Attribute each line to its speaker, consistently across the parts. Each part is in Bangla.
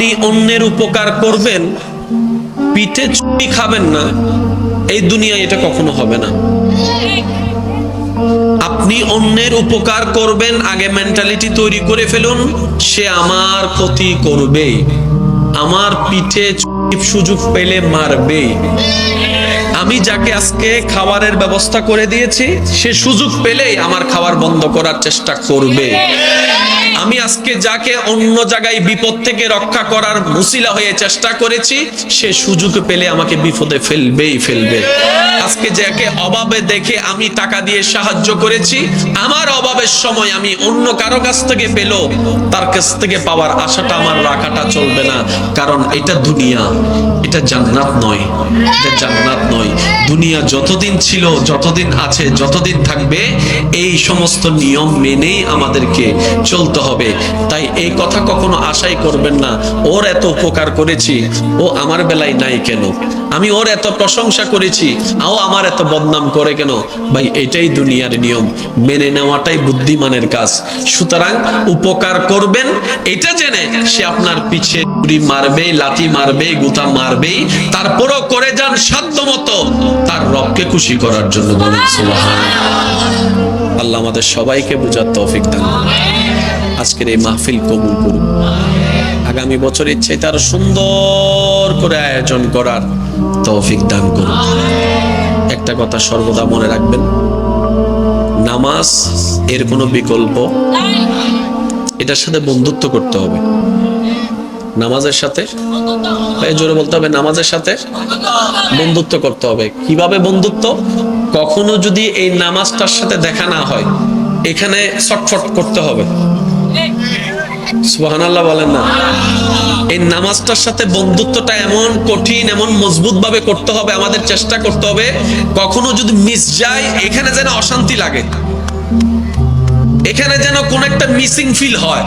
Speaker 1: আপনি অন্যের উপকার করবেন, পিঠে চুরি খাবেন না, এই দুনিয়ায় এটা কখনো হবে না। আপনি অন্যের উপকার করবেন, আগে মেন্টালিটি তৈরি করে ফেলুন, সে আমার ক্ষতি করবে, আমার পিঠে সুযোগ পেলে মারবে। আমি যাকে আজকে খাবারের ব্যবস্থা করে দিয়েছি, সে সুযোগ পেলেই আমার খাবার বন্ধ করার চেষ্টা করবে। আমি আজকে যাকে অন্য জায়গায় বিপদ থেকে রক্ষা করার মুসিলা হয়ে চেষ্টা করেছি, সে সুযোগ পেলে আমাকে বিপদে ফেলবেই ফেলবে। আজকে যাকে অভাবে দেখে আমি টাকা দিয়ে সাহায্য করেছি, আমার অভাবের সময় আমি অন্য কারও কাছ থেকে পেল তার কাছ থেকে পাওয়ার আশাটা আমার রাখাটা চলবে না, কারণ এটা দুনিয়া, এটা জান্নাত নয়, এটা জান্নাত নয়। দুনিয়া যতদিন ছিল, যতদিন আছে, যতদিন থাকবে, এই সমস্ত নিয়ম মেনেই আমাদেরকে চলতে হবে। তাই এই কথা কখনো আশাই করবেন না। ওর এত উপকার করেছি, ও আমার বেলায় নাই কেন? আমি ওর এত প্রশংসা করেছি ও আমার এত বদনাম করে কেন ভাই, এটাই দুনিয়ার নিয়ম, মেনে নেওয়াটাই বুদ্ধিমানের কাজ সুতরাং উপকার করবেন, এটা জেনে সে আপনার পিছে ছুরি মারবে লাথি মারবে গুতা মারবে তারপরও করে যান সাধ্য মতো তার রবকে খুশি করার জন্য বলেন। আল্লাহ আমাদের সবাইকে বুঝার তৌফিক দান। আজকের এই মাহফিল কবুল করুন আগামী বছর ইচ্ছে তার সুন্দর করে আয়োজন করার তৌফিক দান করুন। একটা কথা সর্বদা মনে রাখবেন নামাজ এর কোনো বিকল্প। এটার সাথে বন্ধুত্ব করতে হবে। নামাজের সাথে জোরে বলতে হবে নামাজের সাথে বন্ধুত্ব। করতে হবে। কীভাবে বন্ধুত্ব? কখনো যদি এই নামাজটার সাথে দেখা না হয় এখানে ছটফট করতে হবে। সুবহানাল্লাহ বলেন না। এই নামাজটার সাথে বন্ধুত্বটা এমন কঠিন, এমন মজবুত ভাবে করতে হবে, আমাদের চেষ্টা করতে হবে, কখনো যদি মিস যায়, এখানে যেন অশান্তি লাগে। এখানে যেন কোন একটা মিসিং ফিল হয়।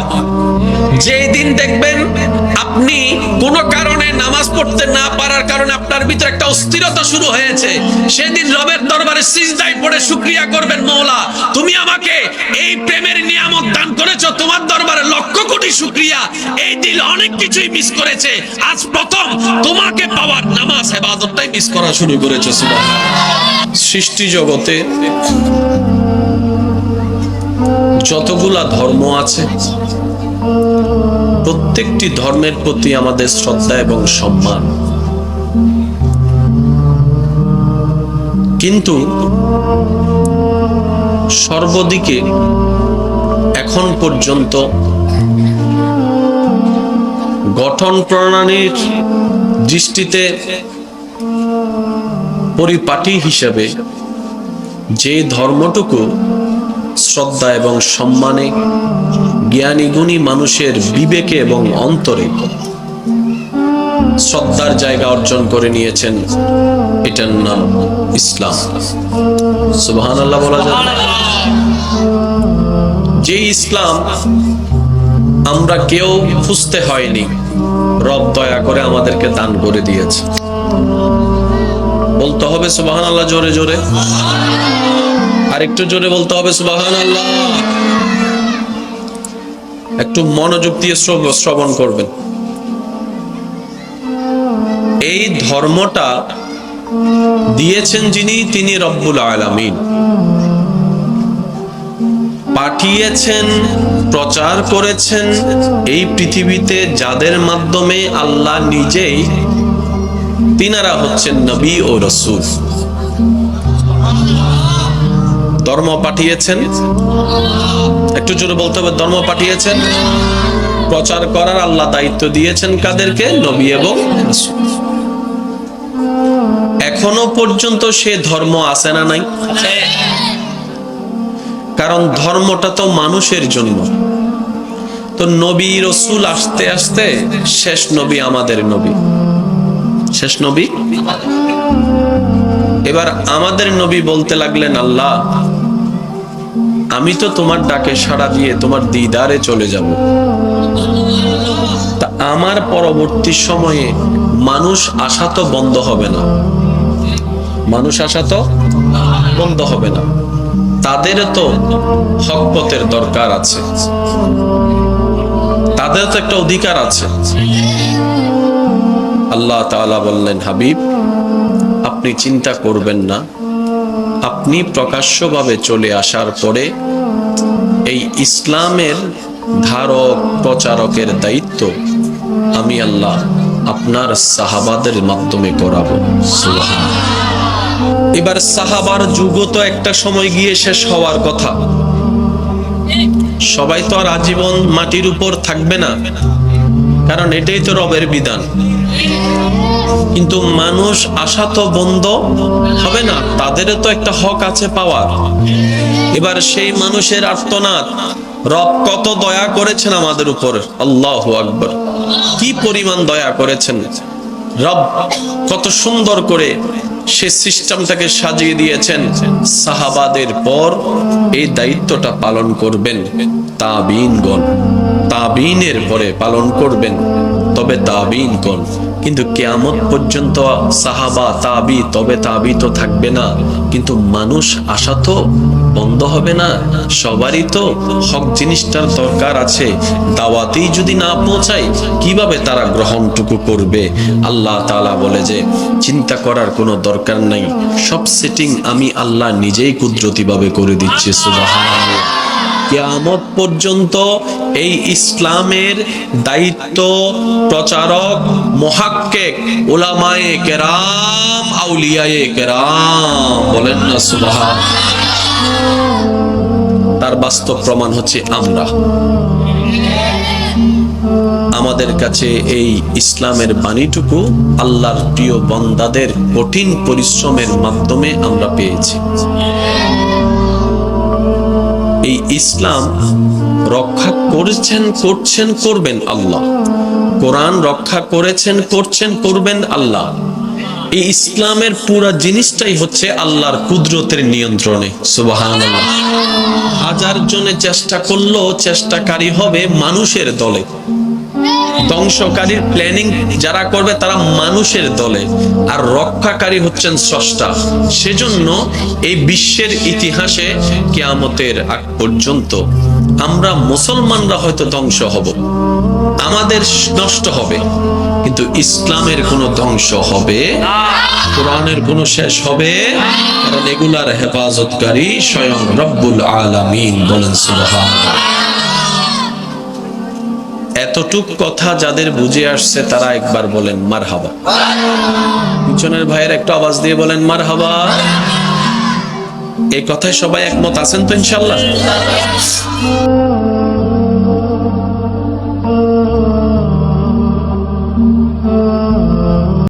Speaker 1: যেই দিন দেখবেন আপনি কোন কারণে নামাজ পড়তে না পারার কারণে আপনার ভিতরে একটা অস্থিরতা শুরু হয়েছে। সেদিন রবের দরবারে সিজদায় পড়ে শুকরিয়া করবেন মৌলা তুমি আমাকে এই প্রেমের নিয়ামত দান করেছ, তোমার দরবারে লক্ষ কোটি শুকরিয়া। এই দিল অনেক কিছুই মিস করেছে। আজ প্রথম তোমাকে পাওয়ার নামাজ হেবাদতটাই মিস করা শুরু করেছে। সৃষ্টি জগতে যতগুলা ধর্ম আছে প্রত্যেকটি ধর্মের প্রতি আমাদের শ্রদ্ধা এবং সম্মান। কিন্তু সর্বদিকে এখন পর্যন্ত গঠন প্রণালীর দৃষ্টিতে পরিপাটি হিসাবে যে ধর্মটুকু শ্রদ্ধা এবং সম্মানে জ্ঞানী গুণী মানুষের বিবেকে এবং অন্তরে শ্রদ্ধার জায়গা অর্জন করে নিয়েছেন। এটার নাম ইসলাম। সুবহান আল্লাহ বলা যায়। যে ইসলাম আমরা কেউ খুঁজতে হয়নি, রব দয়া করে আমাদেরকে দান করে দিয়েছে। বলতে হবে সুবহান আল্লাহ জোরে জোরে। আর একটু জোরে বলতে হবে সুবাহান আল্লাহ একটু মনোযোগ দিয়ে শ্রব- শ্রবণ করবেন। এই ধর্মটা দিয়েছেন যিনি, তিনি রব্বুল আলামিন। পাঠিয়েছেন, প্রচার করেছেন এই পৃথিবীতে যাদের মাধ্যমে আল্লাহ নিজেই তিনারা হচ্ছেন নবী ও রসুল। ধর্ম পাঠিয়েছেন। একটু জোরে বলতে হবে, ধর্ম পাঠিয়েছেন। প্রচার করার আল্লাহ দায়িত্ব দিয়েছেন কাদেরকে? নবী এবং এখনও পর্যন্ত সে ধর্ম আছে না নাই? কারণ ধর্মটা তো মানুষের জন্য। তো নবী, রসুল আসতে আসতে শেষ নবী আমাদের নবী। শেষ নবী? এবার আমাদের নবী বলতে লাগলেন, আল্লাহ আমি তো তোমার ডাকে সাড়া দিয়ে তোমার দিদারে চলে যাব। তা আমার পরবর্তী সময়ে মানুষ আসা তো বন্ধ হবে না। মানুষ আসা তো বন্ধ হবে না। তাদের তো হকপতের দরকার আছে। তাদের তো একটা অধিকার আছে। আল্লাহ তাআলা বললেন, হাবিব, আপনি চিন্তা করবেন না। আপনি প্রকাশ্যভাবে চলে আসার পরে এই ইসলামের ধারক, প্রচারকের দায়িত্ব আমি আল্লাহ আপনার সাহাবাদের মাধ্যমে করাবো। এবার সাহাবার যুগ তো একটা সময় গিয়ে শেষ হওয়ার কথা। সবাই তো আর আজীবন মাটির উপর থাকবে না। কারণ এটাই তো রবের বিধান। কিন্তু মানুষ আশা তো বন্ধ, হবে না? তাদেরও তো একটা হক আছে পাওয়ার এবার সেই মানুষের আর্তনাদ, রব কত দয়া করেছেন আমাদের উপর? আল্লাহ আকবর। কি পরিমাণ দয়া করেছেন? রব কত সুন্দর করে সে সিস্টেমটাকে সাজিয়ে দিয়েছেন। সাহাবাদের পর এই দায়িত্বটা পালন করবেন। তাবিনগণ, তাবিনের পরে পালন করবেন। তবে তাবিনগণ কিন্তু কেয়ামত পর্যন্ত সাহাবা, তাবি, তবে তাবি তো থাকবে না। কিন্তু মানুষ আসা তো বন্ধ হবে না? সবারই তো হক জিনিসটার দরকার আছে। দাওয়াতেই যদি না পৌঁছায়, কীভাবে তারা গ্রহণটুকু করবে? আল্লাহ তালা বলে যে, চিন্তা করার কোনো দরকার নাই। সব সেটিং আমি আল্লাহ নিজেই কুদরতিভাবে করে দিচ্ছি, সুবহানাল্লাহ। কিয়ামত পর্যন্ত এই ইসলামের দায়িত্ব প্রচারক, মহাক্কেক ওলামায়ে কেরাম, আউলিয়ায়ে কেরাম। বলেন না সুবহান। তার বাস্তব প্রমাণ হচ্ছে আমরা। আমাদের কাছে এই ইসলামের বাণীটুকু আল্লাহর প্রিয় বন্দাদের কঠিন পরিশ্রমের মাধ্যমে আমরা পেয়েছি। এই ইসলাম রক্ষা করেছেন, করছেন, করবেন আল্লাহ। কোরআন রক্ষা করেছেন, করছেন, করবেন আল্লাহ। এই ইসলামের পুরা জিনিসটাই হচ্ছে আল্লাহর কুদরতের নিয়ন্ত্রণে হাজার জনে চেষ্টা করল চেষ্টাকারী হবে মানুষের দলে। ধ্বংসকারীর প্ল্যানিং যারা করবে তারা মানুষের দলে। আর রক্ষাকারী হচ্ছেন স্রষ্টা। সেজন্য এই বিশ্বের ইতিহাসে কেয়ামতের আগ পর্যন্ত আমরা মুসলমানরা হয়তো ধ্বংস হব। আমাদের নষ্ট হবে। কিন্তু ইসলামের কোনো ধ্বংস হবে, কোরআনের কোনো শেষ হবে কারণ এগুলার হেফাজতকারী স্বয়ং রব্বুল আলামিন বলেন সুবহানাল্লাহ। এতটুক কথা যাদের বুঝে আসছে, তারা একবার বলেন মার হাবা পিছনের ভাইয়ের একটা আওয়াজ দিয়ে বলেন মার হাবা এই কথায় সবাই একমত আছেন তো, ইনশাল্লাহ?